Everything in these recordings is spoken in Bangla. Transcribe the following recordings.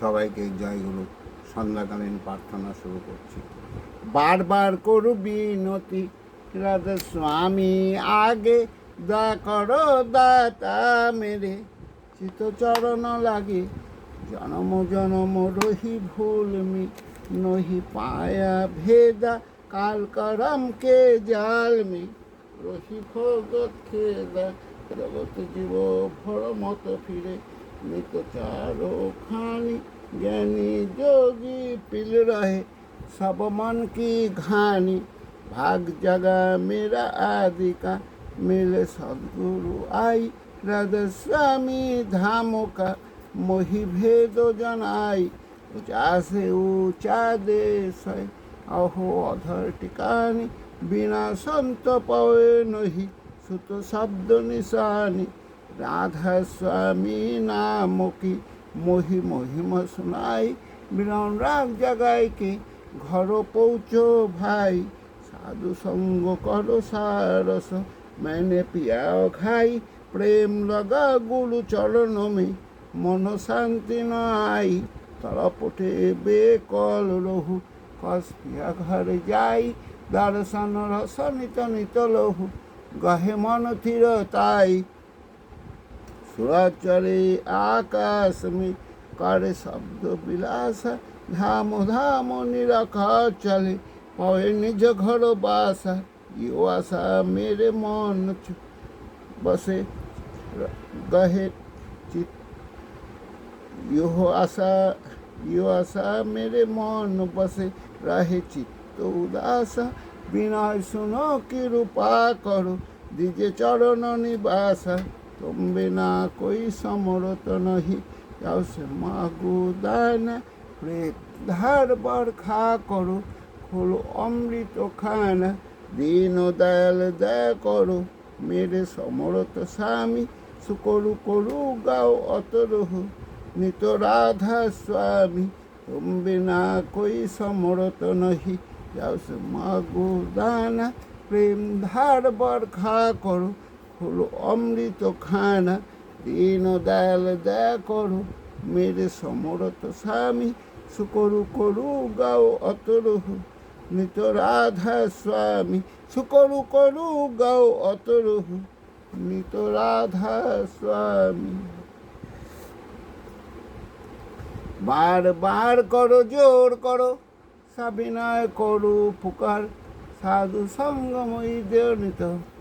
সবাইকে জয়গুরু সন্ধ্যাকালীন প্রার্থনা শুরু করছি। বারবার করু বিনতি, রাধা স্বামী, আগে দা করো দাতা মেরে। চিত চরণ লাগে, জনম জনম রহি ভুল মি, নহি পায়া ভেদা, কাল করম কে জাল মে। রহি ভগত খেদা জগত জীব ভর মত ফিরে। नित खानी, ज्ञानी जोगी पिल रहे, सब मन की घानी। भाग जगा मेरा आदि का मेरे सदगुरु आई। राधा स्वामी धामों का, मोहि भेद जन आई। ऊँचा से ऊँचा देश है, अहो अधर टिकानी। बिना संत पवे नहीं, सुत शब्द निशानी। রাধা স্বামী নামকি মহি মহিমা শোনাই মিলন রাগ জাগাইকে ঘর পৌঁছ ভাই, সাধু সঙ্গ কর সারস, মেনে পিয়াও খাই, প্রেম লগা গুলু চরণমে, মন শান্তি নাই, তলপটে বেকল রহু কসপিয়া ঘরে যাই, দর্শন রস নিত নিত লহু, গহে মন থির তাই সুরাচরে আকাশ মে করে শব্দ বিলাস ধাম ধাম নিরখা চলে পয়ে নিজ ঘর বাসা ইও আশা মেরে মন চ- বসে র- গহে চিত ইহ আশা ইহ আশা মেরে মন বসে রহে চিত্ত উদাসা বিনয় শুনো কৃপা করো দিজে চরণ নিবাসা तुम बिना कोई समरत नहीं যাও সে মাগো দানা প্রেত ধার বার খা করো খোলো অমৃত খানা দিন দয়াল দয়া করো মেরে সমরত স্বামী সুকরু করু গাও অতরহ নিত রাধা স্বামী তুম বিনা কই সমরত নহি যাও সে মাগো দানা প্রেম ধার বার খা করো হলো অমৃত খানা দিন দয়াল দয়া করো, মেরে সমরত স্বামী, সুকরু করু, গাও অতরহ। নিত রাধা স্বামী, সুকরু করু, গাও অতরহ। নিত রাধা স্বামী। বার বার করো, জোর করো, সাবিনয় করু, পুকার, সাধু সঙ্গময়ী দেওনিত পরম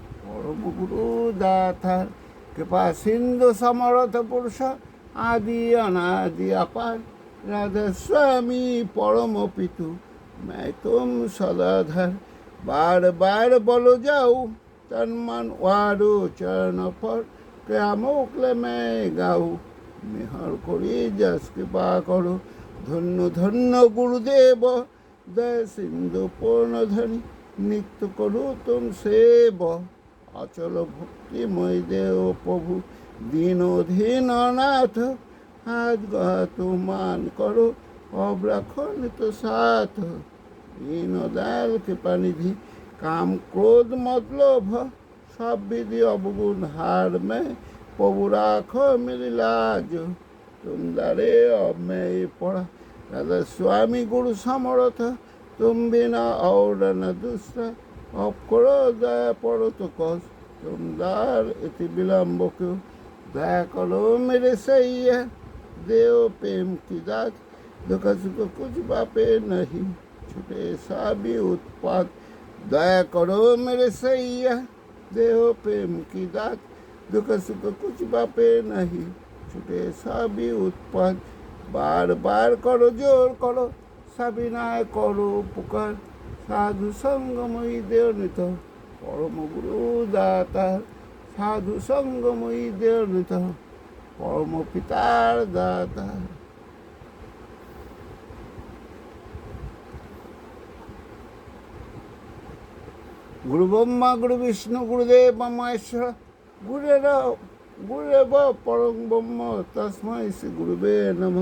গুরু দাতার কৃপা সিন্ধু সমরথ পুরুষ আদি অনাদি अपार राधा स्वामी परम पितु मैं तुम सदाधर बार बार बोलो जाओ तन मन वारो चरण पर क्या मोकले मैं गाऊ মেহর করি যশ কৃপা করো ধন্য ধন্য গুরুদেব দয় সিন্ধু পূর্ণধনী নিত্য করু তুম সেব অচল ভক্তিময় দেও প্রভু দীনধীন নাথ হাত গত মান করো তো সাথ। দীন দয়াল কৃপানিধি, কাম ক্রোধ মতলব সব বিধি অবগুণ হার মে, প্রভু রাখ মেরি তুমারে অমে পড়া দাদা স্বামী গুরু সমরথ। তুম বিনা ঔর না দুসরা और न दूसरा अब करो दया पढ़ो तो कस तुम दार इति विलम्ब क्यों दया करो मेरे सही है देव प्रेम की दात दुख सुख कुछ बापे नहीं छुटे सा भी उत्पाद दया करो मेरे सही है देव प्रेम की दात दुख सुख कुछ बापे नहीं ছুটে সবই উৎপাদ বার বার করো জোর করো সাবিনায় করো পুকার সাধু সঙ্গময়ী দেওনিত পরম গুরু দাতা, সাধু সঙ্গময়ী দেওনিত পরম পিতার দাতা। গুরু ব্রহ্মা, গুরু বিষ্ণু গুরুদেব মহেশ্বর গুরের, গুরেব, পরম ব্রহ্ম, তস্মৈ শ্রী গুরুবে নম।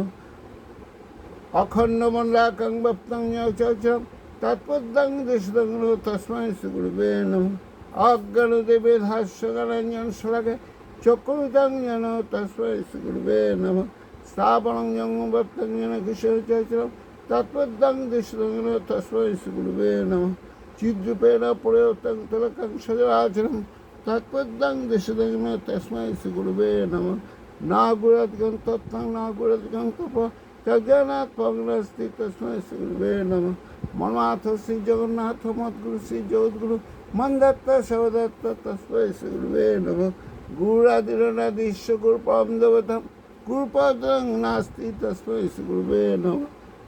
অখণ্ড মন্ডাকং বপ্তং চম তৎপদাং দেশদগ্ন তস্মায় সুগুরবে নম অজ্ঞান দেবের হাস্যগানাঞ্জন শ্লাঘে চক্রুতাং যেন তস্মায় সুগুরবে নম স্থাপনং জঙ্গভক্তং যেন কিশোর চৈত্রম তৎপদাং দেশদগ্ন তস্মায় সুগুরবে নম চিদ্রূপেণ প্রয়োতং তিলকং সজরাচরম তৎপদাং দেশদগ্ন তস্মায় সুগুরবে নম নাগুরাত গন্তং নাগুরাত গন্তপ তজ্ঞানাৎ পগ্নস্তি তস্মায় সুগুরবে নম মনমাথ শ্রী জগন্নাথ মদ্গুরু শ্রী জগদ্গুরু মন্দত্ত সবদত্ত তস্মৈ শ্রীগুরুবে নম। গুরাদিরনাদি ঈশ্বর পরম দেবতাম গুরুপদং নাস্তি তস্মৈ শ্রীগুরুবে নম।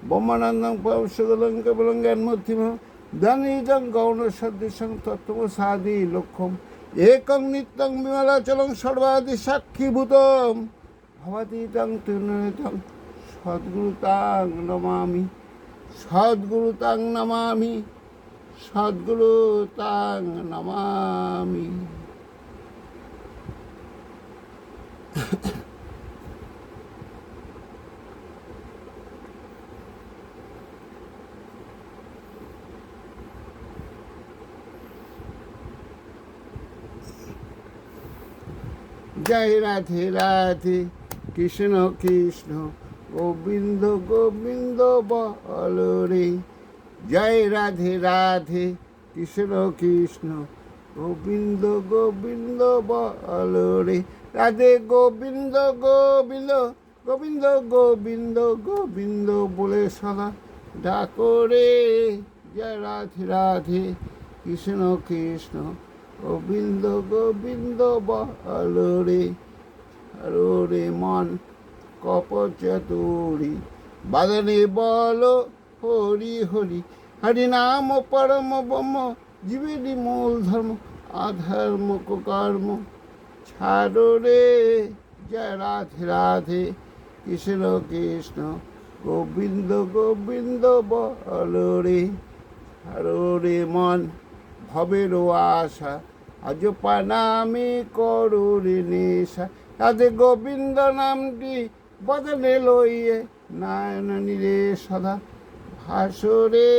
ব্রহ্মানন্দং পরমশগলং কেবলং জ্ঞানমূর্তিম ধনীজং গৌণ সদৃশং তত্ত্ব সাদি লক্ষ্যম। একং নিত্যং বিমলাচলং সর্বাদি সাক্ষীভূতম। ভবতীতং তির্ণিতং সদ্গুরুতাং নমামি। সদ্গুরুতাং নমামি সদ্গুরুতাং নমামি। জয় রাধে রাধে কৃষ্ণ কৃষ্ণ। গোবিন্দ গোবিন্দ বল রে। জয় রাধে রাধে, কৃষ্ণ কৃষ্ণ। গোবিন্দ গোবিন্দ বল রে। রাধে, গোবিন্দ গোবিন্দ গোবিন্দ গোবিন্দ গোবিন্দ বলে সদা ডাকো রে। জয় রাধে রাধে, কৃষ্ণ কৃষ্ণ, গোবিন্দ গোবিন্দ বল রে। রে মন কপচতুরি। বাদনে বল, হরি হরি হরি নাম, পরম ব্রহ্ম জীবেরই মূল ধর্ম আধর্ম কর্ম ছাড়ো রে, জয় রাধে রাধে। কৃষ্ণ কৃষ্ণ, গোবিন্দ গোবিন্দ বল রে। ছাড়ো রে মন, ভবের আশা আজ পানামি করুরি নেশা। তাদের গোবিন্দ নামটি বদলে লইয়ে নায়ন নীরে সদা। ভাসরে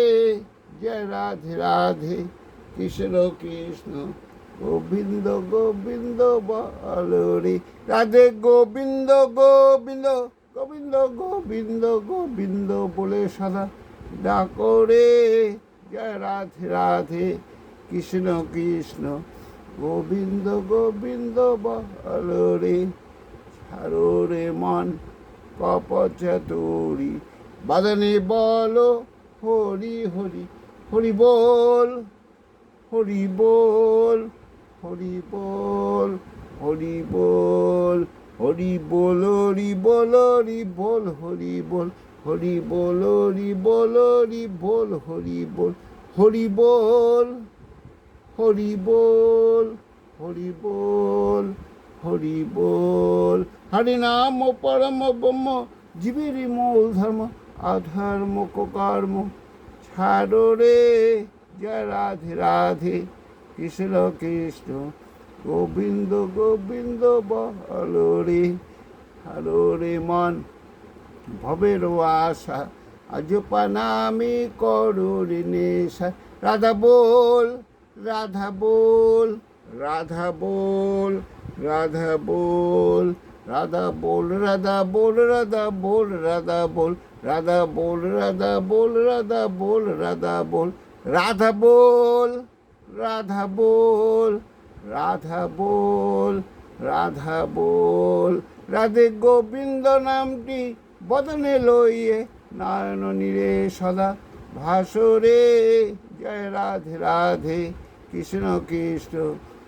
জয় রাধে রাধে। কৃষ্ণ কৃষ্ণ, গোবিন্দ গোবিন্দ বল রে। রাধে গোবিন্দ গোবিন্দ গোবিন্দ গোবিন্দ গোবিন্দ বলে সদা। ডাকো রে, জয় রাধে রাধে। কৃষ্ণ কৃষ্ণ, গোবিন্দ গোবিন্দ বল রে ছাড়ো রে মন কপচতুরি বাদনে বল হরি হরি হরি বল হরি বল হরি বল হরি বল হরি বল হরি বল হরি বল হরি বল হরি বল হরি বল হরি বল হরি বল হরি বল হরি বল হরি বল হরি বল। হরি নাম, পরম ব্রহ্ম, জীবেরই মূল ধর্ম, অধর্ম কর্ম ছাড়ো রে, জয় রাধে রাধে। কৃষ্ণ কৃষ্ণ, গোবিন্দ গোবিন্দ, বল রে হলো রে মন। ভবের আশা, আজ পানামি করুরি নেশা। রাধা বল রাধা বল রাধা বল। রাধা বল রাধা বল রাধা বল রাধা বল রাধা বল রাধা বল রাধা বল রাধা বল রাধা বল রাধা বল রাধা বল রাধা বল রাধা বল রাধে গোবিন্দ নামটি বদনে লইয়ে নারায়ণ নীরে সদা ভাসরে জয় রাধে রাধে কৃষ্ণ কৃষ্ণ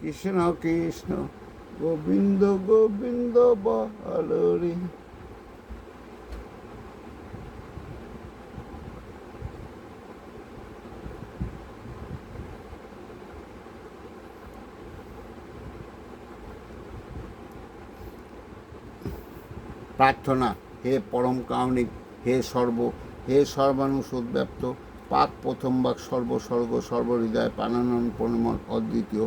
কৃষ্ণ কৃষ্ণ, গোবিন্দ গোবিন্দ বল রে প্রার্থনা, হে পরম কারণিক হে সর্ব, হে সর্বানুষ উদ্ব্যাপ্ত পাক প্রথম বাক সর্বস্বর্গ, সর্বহৃদয় পানানন পরিমল অদ্বিতীয়।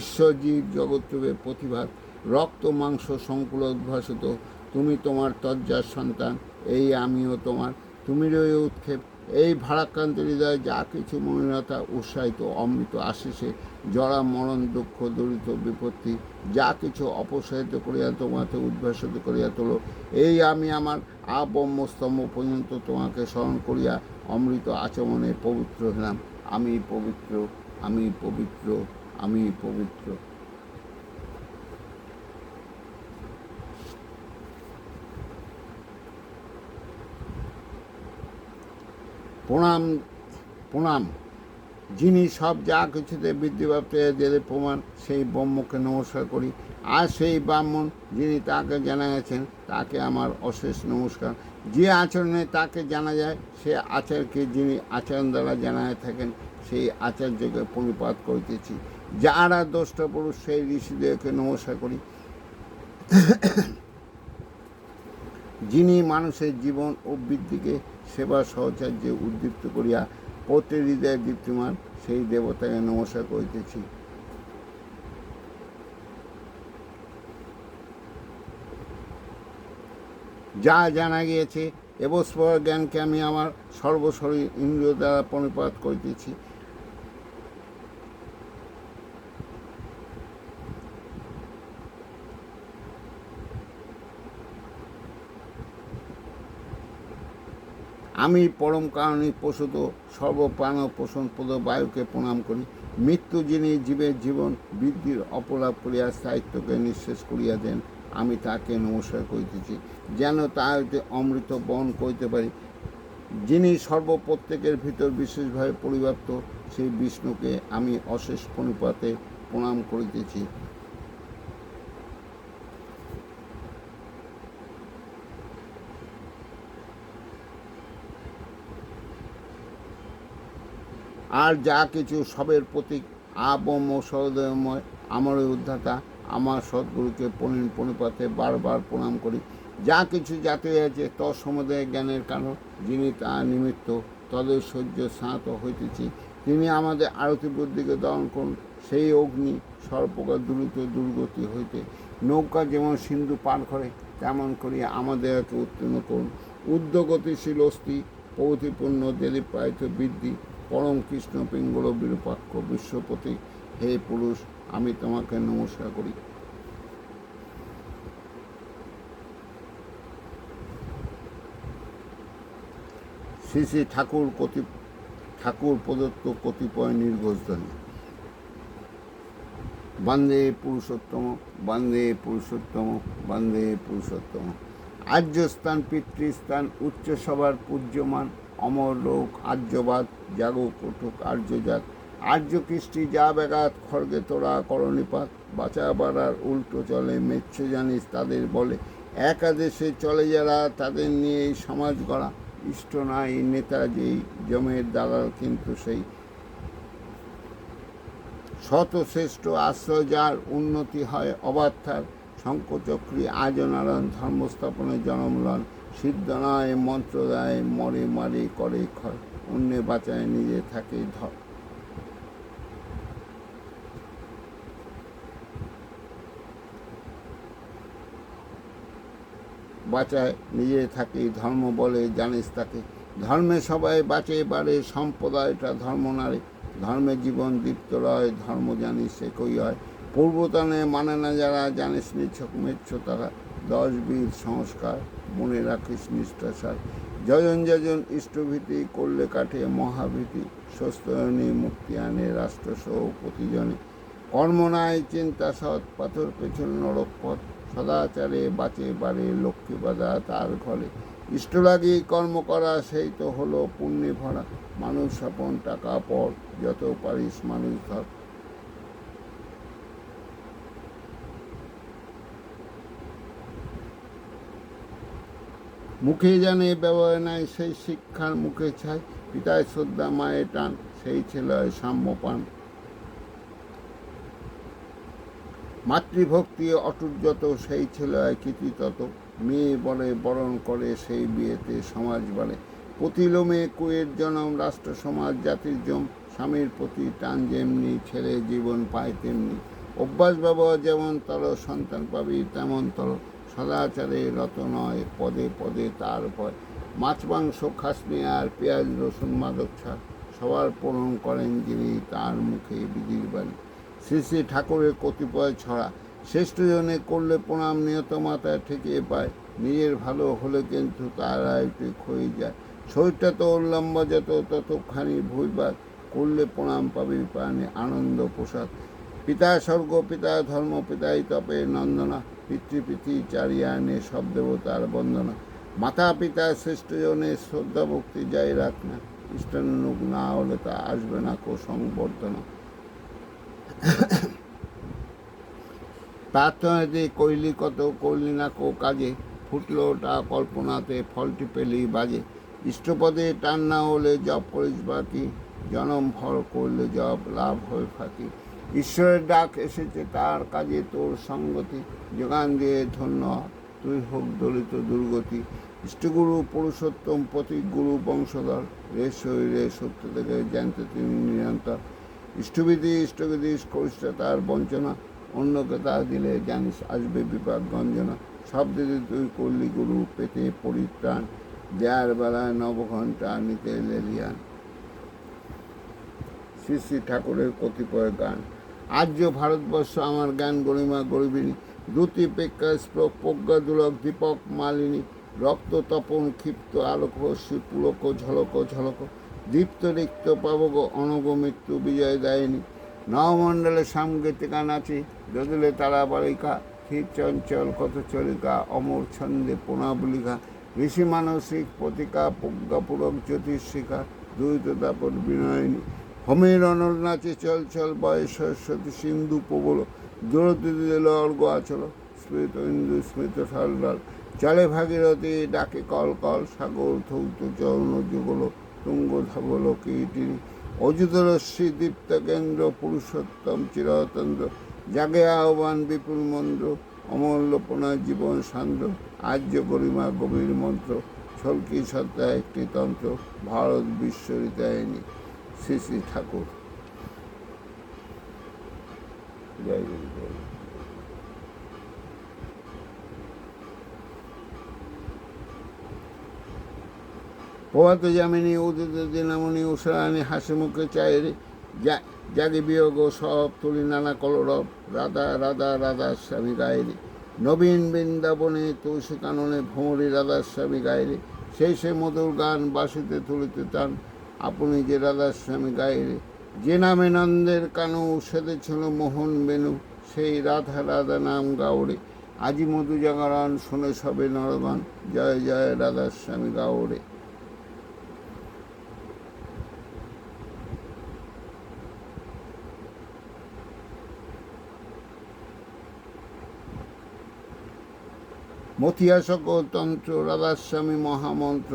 ঈশ্বরজীব জগৎরূপে প্রতিভাত রক্ত মাংস সংকুল উদ্ভাসিত তুমি তোমার তজ্জার সন্তান, এই আমিও তোমার। তুমি রয়ে উৎক্ষেপ, এই ভারাক্রান্ত হৃদয় যা কিছু মলিনতা উৎসাহিত, অমৃত আশিসে জরা মরণ, দুঃখ, দরিদ্র বিপত্তি, যা কিছু অপসারিত করিয়া তোমাকে উদ্ভাসিত করিয়া তোলো। এই আমি আমার আবম্যস্তম্ভ পর্যন্ত তোমাকে স্মরণ করিয়া অমৃত আচমনে পবিত্র হলাম। আমি পবিত্র আমি পবিত্র। আমি পবিত্র। প্রণাম প্রণাম। যিনি সব যা কিছুতে বৃদ্ধিপ্রাপ্ত দিলে প্রমাণ, সেই ব্রহ্মকে নমস্কার করি। আর সেই ব্রাহ্মণ যিনি তাকে জানা গেছেন তাকে আমার অশেষ নমস্কার। যে আচরণে তাকে জানা যায়, সে আচারকে যিনি আচরণ দ্বারা জানা থাকেন, সেই আচার্যকে পরিপাত করিতেছি। যারা দোষ্ট পুরুষ, সেই ঋষিদেরকে নমস্কার করি। যিনি মানুষের জীবন ও বৃদ্ধিকে সেবা সহচার্যে উদ্দীপ্ত করিয়া প্রতি হৃদয় দীপ্তিমান, সেই দেবতাকে নমস্কার করিতেছি। যা জানা গিয়েছে এবস্পর জ্ঞানকে আমি আমার সর্বশরীর ইন্দ্রিয় দ্বারা পরিপাত করিতেছি। আমি পরম কারণে প্রসূত, সর্বপ্রাণ পোষণ পদ বায়ুকে প্রণাম করি। মৃত্যু যিনি জীবের জীবন বৃদ্ধির অপলাপ করিয়া সাহিত্যকে নিঃশেষ করিয়া দেন, আমি তাকে নমস্কার করিতেছি। যেন তা হইতে অমৃত বহন করিতে পারি, যিনি সর্বপ্রত্যেকের ভিতর বিশেষভাবে পরিব্যাপ্ত, সেই বিষ্ণুকে আমি অশেষ পরিপাতে প্রণাম করিতেছি। আর যা কিছু সবের প্রতীক, আবম ও সহদয়ময় আমার উদ্ধাতা, আমার সদ্গুরুকে পণি পণিপাতে বারবার প্রণাম করি। যা কিছু জাতি হয়েছে, তৎসমুদয় জ্ঞানের কারণ, যিনি তা নিমিত্ত তদের সহ্য স্নাত হইতেছি। তিনি আমাদের আরতি বুদ্ধিকে দমন করুন, সেই অগ্নি সর্বপ্রকার দ্রুত দুর্গতি হইতে। নৌকা যেমন সিন্ধু পার করে, তেমন করিয়া আমাদেরকে উত্তীর্ণ করুন। উদ্যোগতিশীল অস্থি, প্রগতিপূর্ণ দেদীপ্রায়িত বৃদ্ধি পরম কৃষ্ণ পিঙ্গল বিরূপাক্ষ বিশ্বপতি, হে পুরুষ, আমি তোমাকে নমস্কার করি। শ্রী শ্রী ঠাকুর কতি, ঠাকুর প্রদত্ত কতিপয় নির্ঘোষধ্বনি বন্দে পুরুষোত্তম বন্দে পুরুষোত্তম বন্দে পুরুষোত্তম। আর্যস্থান, পিতৃস্থান উচ্চ সবার পূজ্যমান, অমর লোক, আর্যবাদ জাগো কটুক আর্যজাত আর্য কৃষ্টি যা ব্যাঘাত খড়গে তোরা করণিপাত। বাঁচা বাড়ার উল্টো চলে, মেচ্ছ জানিস তাদের বলে। একাদেশে চলে যারা, তাদের নিয়েই সমাজ গড়া। ইষ্ট নাই নেতা যেই জমের দালাল কিন্তু সেই। শত শ্রেষ্ঠ আশ্রয় যার, উন্নতি হয় অবাধ্যার। শঙ্কচক্রী আজনারায়ণ ধর্মস্থাপনের জনমলন সিদ্ধ নয় মন্ত্র দেয়, মরে মারে করে ক্ষয় অন্যে বাঁচায়, নিজে থাকে, ধর। বাঁচায়, নিজে থাকে, ধর্ম বলে, জানিস তাকে। ধর্মে সবাই বাঁচে, বাড়ে সম্প্রদায়টা ধর্ম নারে। ধর্মে জীবন দীপ্ত রয়, ধর্ম জানিস একই হয়। পূর্বতনে মানে না যারা, জানিস নিচ্ছক মেচ্ছ তারা। দশ বীর সংস্কার, মনে রাখিস নিষ্ঠাসার। যজন যজন ইষ্টভীতি করলে কাঠে মহাভীতি, স্বস্তয়নী মুক্তি আনে রাষ্ট্রসহ প্রতিজনে কর্ম নাই, চিন্তা সৎ, পাথর পেছন নরক পথ, সদাচারে বাঁচে বাড়ে লক্ষ্মী বাধা তার ঘরে। ইষ্ট লাগি কর্ম করা, সেই তো হলো পুণ্যে ভরা। মানুষ স্বপন টাকা পর, যত পারিস মানুষ ধর। মুখে জানে ব্যবহার নাই, সেই শিক্ষার মুখে ছাই পিতায় শ্রদ্ধা, মায়ের টান, সেই ছেলে হয় সাম্যপান। মাতৃভক্তি অটুট যত, সেই ছেলে হয় কৃতি তত। মেয়ে বলে, বরণ করে, সেই বিয়েতে সমাজ বলে। প্রতিলোমে কুয়ের জনম, রাষ্ট্র, সমাজ, জাতির জম। স্বামীর প্রতি টান যেমনি, ছেলে জীবন পায় তেমনি। অভ্যাস ব্যবহার যেমন তর, সন্তান পাবি তেমন তর। সদাচারে রত নয়, পদে পদে তার ভয় মাছ, মাংস খাসনি আর পেঁয়াজ, রসুন, মাদক ছাড় সবার পূরণ করেন যিনি তার মুখে বিধির বাণী। শ্রী শ্রী ঠাকুরের কতিপয় ছড়া শ্রেষ্ঠজনে করলে প্রণাম, নিয়ত মাথায় ঠেকিয়ে পায়। নিজের ভালো হলে কিন্তু তার আয়টি ক্ষয়ে যায়। শরীরটা তো লম্বা যত ততখানি ভুইবার করলে প্রণাম পাবি প্রাণে আনন্দ প্রসাদ। পিতা স্বর্গ, পিতা ধর্ম পিতাই তপে নন্দনা, পিতৃপিতৃ চারিয়ানে সব দেবতার বন্দনা। মাতা, পিতা শ্রেষ্ঠজনের শ্রদ্ধা, ভক্তি যাই রাখ না ইষ্টানুক না হলে তা আসবে না কো সংবর্ধনা। প্রার্থনাতে কইলি কত, করলি না কো কাজে। ফুটলো ওটা কল্পনাতে ফলটি পেলি বাজে। ইষ্টপদে টান না হলে জপ করিস বাকি। জনম ফল করলে জব লাভ হয়ে ফাঁকি। ঈশ্বরের ডাক এসেছে, তার কাজে তোর সঙ্গতি। যোগান দিয়ে ধন্য তুই হোক দলিত দুর্গতি। ইষ্টগুরু, পুরুষোত্তম প্রতীক গুরু বংশধর, রে শরীরে সত্য থেকে জানতে তিনি নিরন্তর। ইষ্টবিধি ইষ্টবিধি করিস তার বঞ্চনা, অন্যকে তা দিলে জানিস আসবে বিপাক গঞ্জনা। সব দিদি তুই করলি গুরু, পেতে পরিত্রাণ। দেয়ার বেলায় নবঘণ্টা নিতে লেলিয়ান। শ্রী শ্রী ঠাকুরের কতিপয় গান। আর্য ভারতবর্ষ আমার জ্ঞান গরিমা গরিবিনী। দ্যুতি পেক্ষা স্প্রক প্রজ্ঞা, দুলক, দীপক, মালিনী, রক্ত, তপন, ক্ষিপ্ত, আলোক, রশ্মি, পুলক, ঝলক ঝলক। দীপ্ত, রিক্ত, পাবক, অনগ, মৃত্যু, বিজয়, দায়িনী। নবমণ্ডলে সামগীতিকা, নাচে দোদলে তারা বালিকা, ক্ষীর, চঞ্চল কত চলিকা অমর, ছন্দে পুনাবলিকা ঋষি, মানসিক প্রতিকা প্রজ্ঞাপূরক জ্যোতিষিকা দ্বৈত তাপর বিনয়িনী। হোমের অনল নাচে চল চল বয়স সরস্বতী সিন্ধু প্রবল দৌড়তে দিল অর্ঘ আচল। স্মৃত ইন্দু স্মৃত ঢাল চলে ভাগীরথী ডাকে কল কল, সাগর থৌত চরণ যুগল, তুঙ্গ ধাবল কীর্তিনী অযুতরশ্রী দীপ্ত কেন্দ্র, পুরুষোত্তম চিরতন্দ্র। জাগে আহ্বান বিপুল মন্ত্র অমূল্যপনা জীবন সান্দ্র। আর্য গরিমা গভীর মন্ত্র, ছলকি সত্তা একটি তন্ত্র, ভারত বিশ্ব বিশ্বরিতায়নী শ্রী শ্রী ঠাকুর জয় গুরু জয় গুরু। প্রভাত যামিনী, উদিত দিনামণি উষারানী হাসি মুখে চায়েরে জাগে বিয়োগ সব তুলি নানা কলরব। রাধা রাধা রাধার স্বামী গায়েরে। নবীন বৃন্দাবনে তুলসী কাননে ভ্রমরী রাধার স্বামী গায়েরে। সেই সে মধুর গান বাসিতে তুলিতে টান আপনি যে রাধার স্বামী গায়েরে যে নামে নন্দের কানু সেদেছিল মোহন বেনু, সেই রাধা রাধা নাম গাওরে। আজি মধু জাগরণ, শুনে সবে নরগণ, জয় জয় রাধার স্বামী গাওরে। মথিয়া সকল তন্ত্র রাধাস্বামী মহামন্ত্র,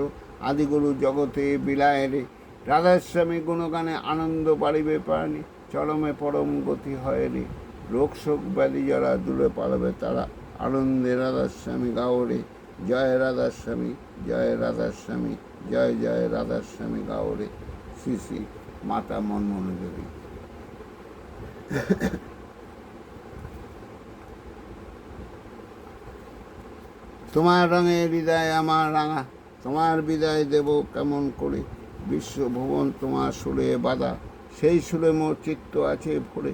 আদিগুরু জগতে বিলায় রে রাধাস্বামী গুণগানে আনন্দ পারিবে প্রাণী, চরমে পরম গতি হয় রে রোগ শোক ব্যাধি যারা দূরে পালাবে, তারা আনন্দে রাধাস্বামী গাও রে জয় রাধাস্বামী জয় রাধাস্বামী জয় জয় রাধাস্বামী গাও রে শ্রী শ্রী মাতা মনমোহন দেবী। তোমার রঙে হৃদয় আমার রাঙা, তোমার বিদায় দেব কেমন করে? বিশ্বভুবন তোমার সুরে বাধা। সেই সুরে মোর চিত্ত আছে ভরে।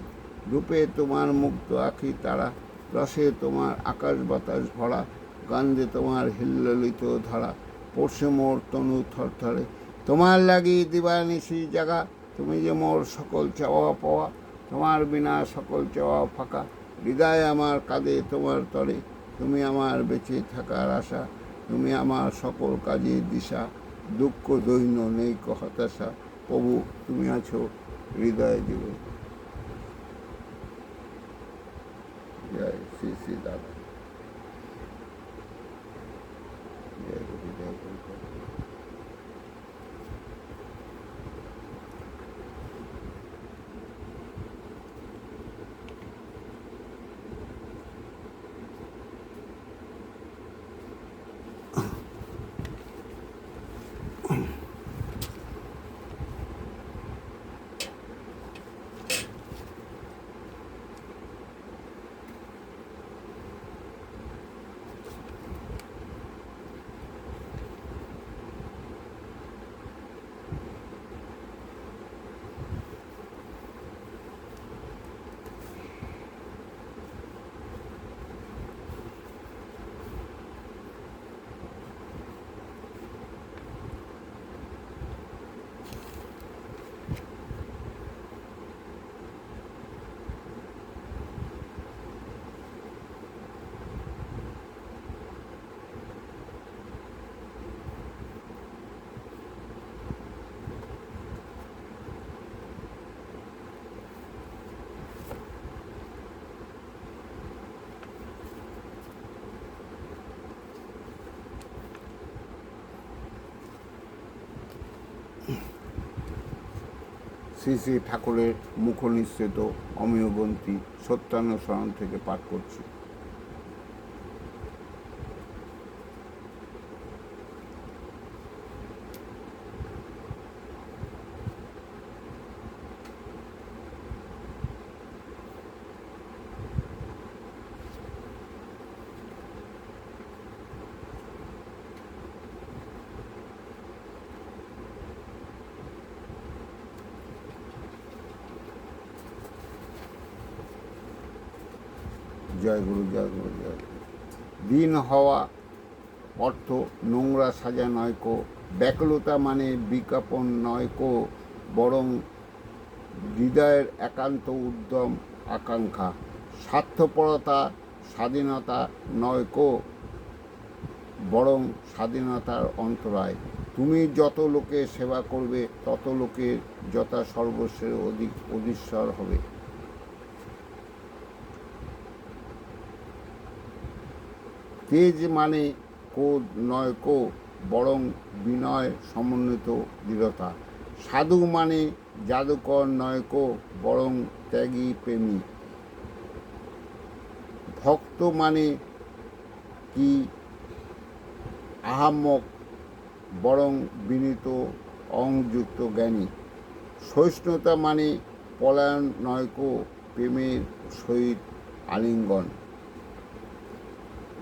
রূপে তোমার মুগ্ধ আখি তারা। রসে তোমার আকাশ বাতাস ভরা। গান্ধে তোমার হিল্লিত ধারা। পড়ছে মোর তনু থরথরে। তোমার লাগি দিবানিশি জাগা। তুমি যে মোর সকল চাওয়া পাওয়া। তোমার বিনা সকল চাওয়া ফাঁকা। হৃদয় আমার কাঁদে তোমার তরে। তুমি আমার বেঁচে থাকার আশা। তুমি আমার সকল কাজের দিশা। দুঃখ দৈন্য নেই হতাশা প্রভু তুমি আছো হৃদয় জীবন। জয় শ্রী শ্রী দাদা জয় গুরু জয় গুরু জয় গুরু। শ্রী শ্রী ঠাকুরের মুখনিশ্চিত নিঃসৃত সত্যান্ন সত্যানুসরণ থেকে পাঠ করছি। জয় গুরু জয় গুরু জয় গুরু। দিন হওয়া অর্থ নোংরা সাজা নয় কো, ব্যাকুলতা মানে বিজ্ঞাপন নয় কো, বরং হৃদয়ের একান্ত উদ্যম, আকাঙ্ক্ষা। স্বার্থপরতা স্বাধীনতা নয় কো, বরং স্বাধীনতার অন্তরায়। তুমি যত লোকের সেবা করবে, তত লোকের যথা সর্বস্বের অধিক অধীশ্বর হবে। তেজ মানে কো নয় কো, বরং বিনয় সমন্বিত দৃঢ়তা। সাধু মানে জাদুকর নয় কো, বরং ত্যাগী প্রেমী। ভক্ত মানে কি? আহাম্মক, বরং বিনীত অংযুক্ত জ্ঞানী। সহিষ্ণুতা মানে পলায়ন নয়কো প্রেমের সহিত আলিঙ্গন।